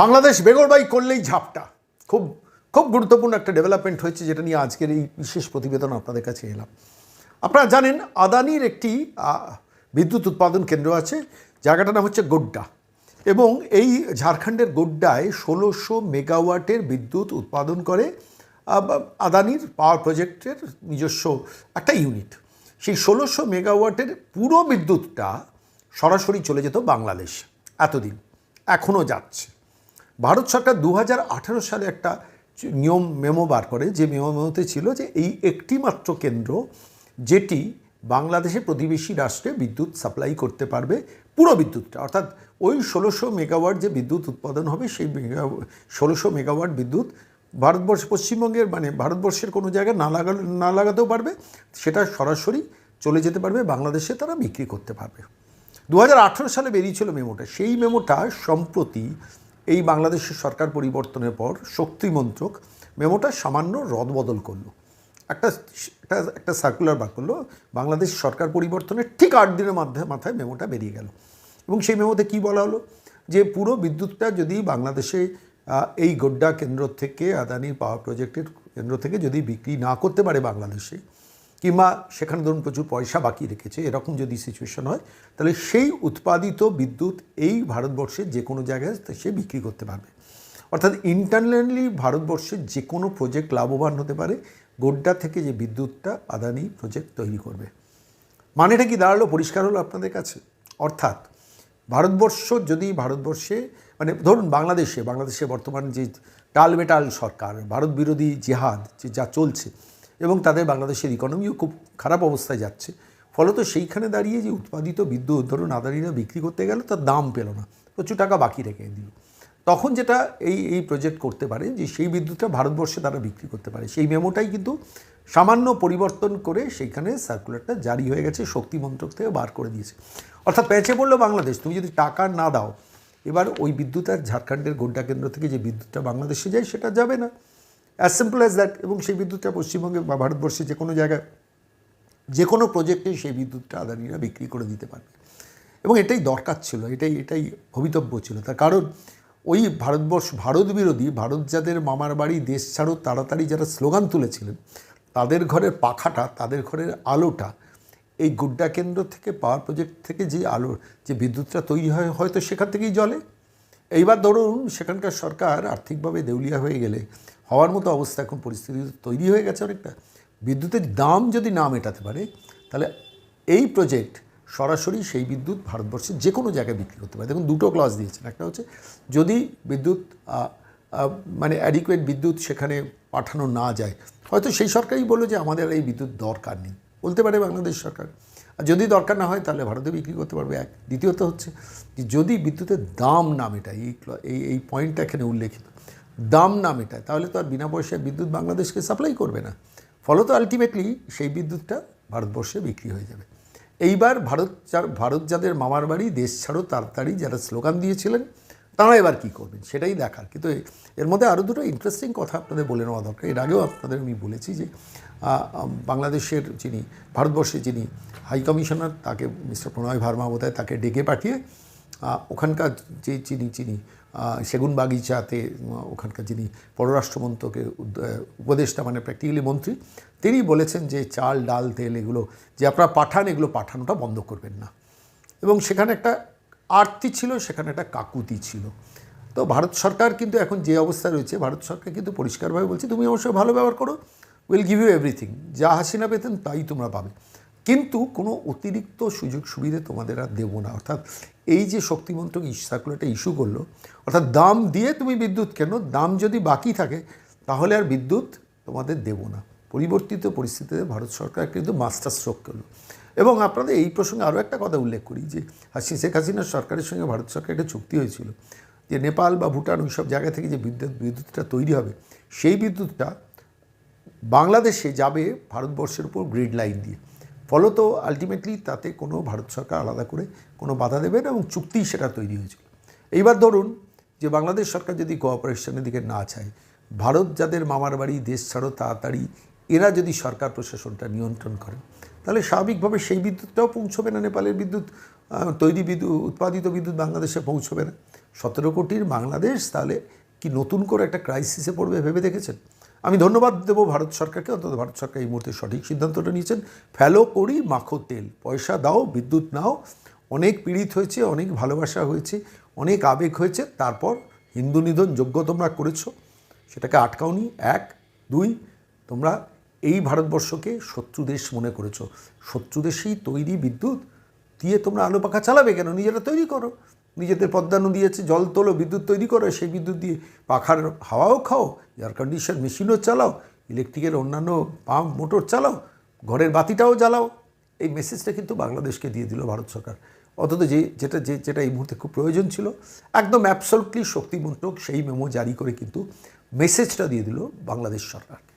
বাংলাদেশ বেগরবাই করলেই ঝাপটা। খুব খুব গুরুত্বপূর্ণ একটা ডেভেলপমেন্ট হয়েছে যেটা নিয়ে আজকের এই বিশেষ প্রতিবেদন আপনাদের কাছে এলাম। আপনারা জানেন আদানির একটি বিদ্যুৎ উৎপাদন কেন্দ্র আছে, জায়গাটার নাম হচ্ছে গোড্ডা। এবং এই ঝাড়খণ্ডের গোড্ডায় ষোলোশো মেগাওয়াটের বিদ্যুৎ উৎপাদন করে আদানির পাওয়ার প্রজেক্টের নিজস্ব একটা ইউনিট সেই ষোলোশো মেগাওয়াটের পুরো বিদ্যুৎটা সরাসরি চলে যেত বাংলাদেশ। এতদিন, এখনও যাচ্ছে। ভারত সরকার দু হাজার আঠেরো সালে একটা নিয়ম মেমো বার করে, যে মেমোতে ছিল যে এই একটি মাত্র কেন্দ্র যেটি বাংলাদেশে প্রতিবেশী রাষ্ট্রে বিদ্যুৎ সাপ্লাই করতে পারবে, পুরো বিদ্যুৎটা। অর্থাৎ ওই ষোলোশো মেগাওয়াট যে বিদ্যুৎ উৎপাদন হবে, সেই ষোলোশো মেগাওয়াট বিদ্যুৎ ভারতবর্ষ, পশ্চিমবঙ্গের মানে ভারতবর্ষের কোনো জায়গায় না লাগা না লাগাতেও পারবে, সেটা সরাসরি চলে যেতে পারবে, বাংলাদেশে তারা বিক্রি করতে পারবে। দু হাজার আঠেরো সালে বেরিয়েছিল মেমোটা। সেই মেমোটা সম্প্রতি এই বাংলাদেশের সরকার পরিবর্তনের পর শক্তি মন্ত্রক মেমোটা সামান্য রদবদল করল। একটা একটা একটা সার্কুলার বার করল, বাংলাদেশ সরকার পরিবর্তনের ঠিক আট দিনের মাধ্যমে মাথায় মেমোটা বেরিয়ে গেল। এবং সেই মেমোতে কী বলা হলো? যে পুরো বিদ্যুৎটা যদি বাংলাদেশে এই গোড্ডা কেন্দ্র থেকে আদানির পাওয়ার প্রজেক্টের কেন্দ্র থেকে যদি বিক্রি না করতে পারে বাংলাদেশে কিংবা সেখানে ধরুন প্রচুর পয়সা বাকি রেখেছে, এরকম যদি সিচুয়েশন হয়, তাহলে সেই উৎপাদিত বিদ্যুৎ এই ভারতবর্ষের যে কোনো জায়গায় সে বিক্রি করতে পারবে। অর্থাৎ ইন্টারনালি ভারতবর্ষের যে কোনো প্রজেক্ট লাভবান হতে পারে, গোড্ডা থেকে যে বিদ্যুৎটা আদানি প্রজেক্ট তৈরি করবে। মানেটা কি দাঁড়াল? পরিষ্কার হলো আপনাদের কাছে? অর্থাৎ ভারতবর্ষ যদি ভারতবর্ষে মানে ধরুন বাংলাদেশে বাংলাদেশে বর্তমান যে টালবেটাল সরকার, ভারত বিরোধী জেহাদ যা চলছে এবং তাদের বাংলাদেশের ইকোনমিও খুব খারাপ অবস্থায় যাচ্ছে। ফলত সেইখানে দাঁড়িয়ে যে উৎপাদিত বিদ্যুৎ ধরুন আদানিরা বিক্রি করতে গেল, তার দাম পেল না। প্রচুর টাকা বাকি রেখে দিল। তখন যেটা এই এই প্রজেক্ট করতে পারে যে সেই বিদ্যুৎটা ভারতবর্ষে তারা বিক্রি করতে পারে। সেই মেমোটাই কিন্তু সামান্য পরিবর্তন করে সেইখানে সার্কুলারটা জারি হয়ে গেছে, শক্তি মন্ত্রক থেকে বার করে দিয়েছে। অর্থাৎ পেঁচে বলল বাংলাদেশ। তুমি যদি টাকা না দাও, এবার ওই বিদ্যুৎ আর ঝাড়খণ্ডের গোড্ডা কেন্দ্র থেকে যে বিদ্যুৎটা বাংলাদেশে যায়, সেটা যাবে না। অ্যাজ সিম্পল অ্যাজ দ্যাট এবং সেই বিদ্যুৎটা পশ্চিমবঙ্গে বা ভারতবর্ষে যে কোনো জায়গায়, যে কোনো প্রজেক্টে সেই বিদ্যুৎটা আদানিরা বিক্রি করে দিতে পারবে। এবং এটাই দরকার ছিল, এটাই এটাই ভবিতব্য ছিল। তার কারণ ওই ভারতবর্ষ, ভারত বিরোধী, ভারত যাদের মামার বাড়ি, দেশ ছাড়ো তাড়াতাড়ি যারা স্লোগান তুলেছিলেন, তাদের ঘরের পাখাটা, তাদের ঘরের আলোটা, এই গুড্ডা কেন্দ্র থেকে, পাওয়ার প্রজেক্ট থেকে যে আলো, যে বিদ্যুৎটা তৈরি হয়, হয়তো সেখান থেকেই জ্বলে এইবার ধরুন, সেখানকার সরকার আর্থিকভাবে দেউলিয়া হয়ে গেলে হওয়ার মতো অবস্থা এখন পরিস্থিতি তৈরি হয়ে গেছে অনেকটা। বিদ্যুতের দাম যদি না মেটাতে পারে, তাহলে এই প্রজেক্ট সরাসরি সেই বিদ্যুৎ ভারতবর্ষের যে কোনো জায়গায় বিক্রি করতে পারে। দেখুন, দুটো ক্লজ দিয়েছেন। একটা হচ্ছে, যদি বিদ্যুৎ মানে অ্যাডিকুয়েট বিদ্যুৎ সেখানে পাঠানো না যায়, হয়তো সেই সরকারই বলল যে আমাদের এই বিদ্যুৎ দরকার নেই। বলতে পারে বাংলাদেশ সরকার। আর যদি দরকার না হয়, তাহলে ভারতে বিক্রি করতে পারবে এক। দ্বিতীয়ত হচ্ছে, যে যদি বিদ্যুতের দাম না মেটায়, এই এই পয়েন্টটা এখানে উল্লেখিত। দাম না মেটায়, তাহলে তো আর বিনা পয়সায় বিদ্যুৎ বাংলাদেশকে সাপ্লাই করবে না। ফলত আলটিমেটলি সেই বিদ্যুৎটা ভারতবর্ষে বিক্রি হয়ে যাবে। এইবার ভারত যার, ভারত যাদের মামার বাড়ি, দেশ ছাড়ো তাড়াতাড়ি যারা স্লোগান দিয়েছিলেন, তারা এবার কী করবেন সেটাই দেখার। কিন্তু এর মধ্যে আরও দুটো ইন্টারেস্টিং কথা আপনাদের বলে নেওয়া দরকার। এর আগেও আপনাদের আমি বলেছি যে বাংলাদেশের যিনি ভারতবর্ষে যিনি হাই কমিশনার তাকে মিস্টার প্রণয় ভার্মা বোধহয় তাকে ডেকে পাঠিয়ে ওখানকার যে চিনি চিনি সেগুন বাগিচাতে ওখানকার যিনি আহ, উপদেষ্টা মানে প্র্যাকটিক্যালি মন্ত্রী তিনি বলেছেন যে চাল ডাল তেল এগুলো যে আপনারা পাঠান এগুলো পাঠানোটা বন্ধ করবেন না। এবং সেখানে একটা আরতি ছিল সেখানে একটা কাকুতি ছিল। তো ভারত সরকার কিন্তু এখন যে অবস্থা রয়েছে ভারত সরকার কিন্তু পরিষ্কারভাবে বলছে তুমি অবশ্যই ভালো ব্যবহার করো উইল গিভ ইউ এভরিথিং যা হাসিনা পেতেন তাই তোমরা পাবে। কিন্তু কোনো অতিরিক্ত সুযোগ সুবিধে তোমাদের আর দেবো না। অর্থাৎ এই যে শক্তিমন্ত্রক সার্কুলারটা ইস্যু করল, অর্থাৎ দাম দিয়ে তুমি বিদ্যুৎ কেন? দাম যদি বাকি থাকে, তাহলে আর বিদ্যুৎ তোমাদের দেবো না। পরিবর্তিত পরিস্থিতিতে ভারত সরকার কিন্তু মাস্টার স্ট্রোক করল। এবং আপনাদের এই প্রসঙ্গে আরও একটা কথা উল্লেখ করি যে হাসি শেখ হাসিনার সরকারের সঙ্গে ভারত সরকার একটা চুক্তি হয়েছিল যে, নেপাল বা ভুটান ওই সব জায়গা থেকে যে বিদ্যুৎ বিদ্যুৎটা তৈরি হবে, সেই বিদ্যুৎটা বাংলাদেশে যাবে ভারতবর্ষের উপর গ্রিড লাইন দিয়ে। ফলত আলটিমেটলি তাতে কোনো ভারত সরকার আলাদা করে কোনো বাধা দেবে না এবং চুক্তি সেটা তৈরি হয়েছিল। এইবার ধরুন যে বাংলাদেশ সরকার যদি কোঅপারেশনের দিকে না চায়, ভারত যাদের মামার বাড়ি, দেশ ছাড়ো তাড়াতাড়ি, এরা যদি সরকার প্রশাসনটা নিয়ন্ত্রণ করে, তাহলে স্বাভাবিকভাবে সেই বিদ্যুৎটাও পৌঁছবে না নেপালের বিদ্যুৎ তৈরি বিদ্যুৎ, উৎপাদিত বিদ্যুৎ বাংলাদেশে পৌঁছবে না। সতেরো কোটির বাংলাদেশ তাহলে কি নতুন করে একটা ক্রাইসিসে পড়বে ভেবে দেখেছেন? আমি ধন্যবাদ দেবো ভারত সরকারকে, অন্তত ভারত সরকার এই মুহূর্তে সঠিক সিদ্ধান্তটা নিয়েছেন। ফেলো করি, মাখো তেল। পয়সা দাও, বিদ্যুৎ নাও। অনেক পীড়িত হয়েছে, অনেক ভালোবাসা হয়েছে, অনেক আবেগ হয়েছে। তারপর হিন্দু নিধন যোগ্য তোমরা করেছ। সেটাকে আটকাওনি এক, দুই, তোমরা এই ভারতবর্ষকে শত্রু দেশ মনে করেছ। শত্রু দেশেই তৈরি বিদ্যুৎ, দিয়ে তোমরা আলো পাখা চালাবে কেন? নিজেরা তৈরি করো। নিজেদের পদ্মা নদী আছে, জল তোলো, বিদ্যুৎ তৈরি করো, সেই বিদ্যুৎ দিয়ে পাখার হাওয়াও খাও এয়ার কন্ডিশন মেশিনও চালাও ইলেকট্রিকের অন্যান্য পাম্প মোটর চালাও, ঘরের বাতিটাও জ্বালাও। এই মেসেজটা কিন্তু বাংলাদেশকে দিয়ে দিল ভারত সরকার। অথচ যে, যেটা যে, যেটা এই মুহূর্তে খুব প্রয়োজন ছিল, একদম অ্যাবসলুটলি শক্তিমন্ত্রক সেই মেমো জারি করে কিন্তু মেসেজটা দিয়ে দিল বাংলাদেশ সরকারকে।